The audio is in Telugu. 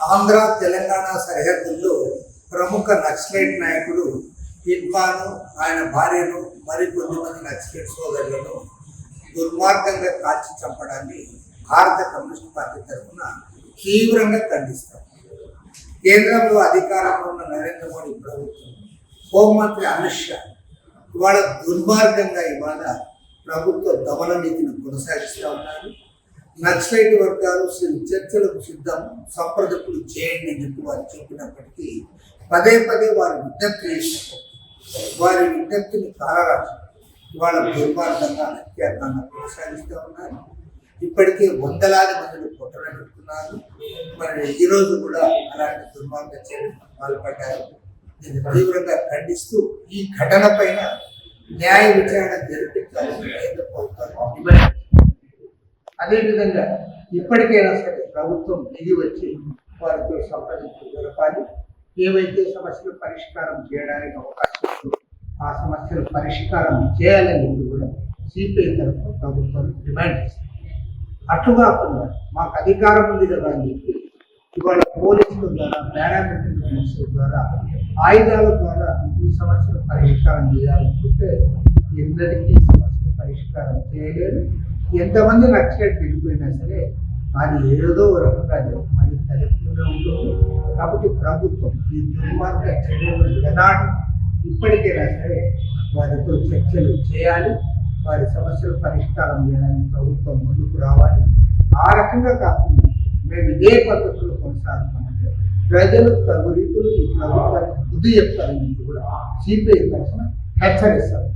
ఆంధ్ర తెలంగాణ సరిహద్దుల్లో ప్రముఖ నక్సలైట్ నాయకుడు ఇర్ఫాను ఆయన భార్యను మరికొద్ది మంది నక్సలైట్ సోదరులను దుర్మార్గంగా కాల్చి చంపడాన్ని భారత కమ్యూనిస్ట్ పార్టీ తరఫున తీవ్రంగా ఖండిస్తాం కేంద్రంలో అధికారంలో ఉన్న నరేంద్ర మోడీ ప్రభుత్వం హోంమంత్రి అమిత్ షా ఇవాళ దుర్మార్గంగా ఇవాళ ప్రభుత్వ దమన నీతిని కొనసాగిస్తూ ఉన్నారు. నక్సలైట్ వర్గాలు చర్చలకు సిద్ధం. సంప్రదింపులు చేయండి అని చెప్పి వారు చెప్పినప్పటికీ పదే పదే వారు విజ్ఞప్తి చేసినప్పుడు వారి విజ్ఞప్తిని కాలరాసి ఇవాళ దుర్మార్గంగా హత్యాకాండ కొనసాగిస్తూ ఉన్నారు. ఇప్పటికే వందలాది మందిని పొట్టన పెడుతున్నారు. మరి ఈ రోజు కూడా అలాంటి దుర్మార్గ చర్యలు పాల్పడ్డారు. దీన్ని తీవ్రంగా ఖండిస్తూ ఈ ఘటన పైన న్యాయ విచారణ జరిపించాలని కేంద్ర ప్రభుత్వం. అదేవిధంగా ఇప్పటికైనా సరే ప్రభుత్వం దిగి వచ్చి వారితో సంప్రదింపు జరపాలి. ఏవైతే సమస్యలు పరిష్కారం చేయడానికి అవకాశం ఆ సమస్యలు పరిష్కారం చేయాలని కూడా సిపిఐ తరఫున ప్రభుత్వం డిమాండ్ చేస్తుంది. అట్లు కాకుండా మాకు అధికారం ఉంది కదా అని చెప్పి ఇవాళ పోలీసుల ద్వారా పారామిలిటరీ పోలీసుల ద్వారా ఆయుధాల ద్వారా ఈ సమస్యలు పరిష్కారం చేయాలనుకుంటే ఎందరికీ సమస్యలు పరిష్కారం చేయలేదు ఎంతమంది నచ్చినట్టు వెళ్ళిపోయినా సరే అది ఏదో ఒక రకంగా మరి తలెత్తుతూనే ఉంటుంది. కాబట్టి ప్రభుత్వం ఈ దుర్మార్గ చర్యలు విడనాడు. ఇప్పటికైనా సరే వారితో చర్చలు చేయాలి. వారి సమస్యలు పరిష్కారం చేయడానికి ప్రభుత్వం ముందుకు రావాలి. ఆ రకంగా కాకుండా మేము ఇదే పద్ధతిలో కొనసాగుతామంటే ప్రజలు తగు రీతులు ఈ ప్రభుత్వానికి బుద్ధి చెప్తారని కూడా సిపిఐ తరఫున హెచ్చరిస్తారు.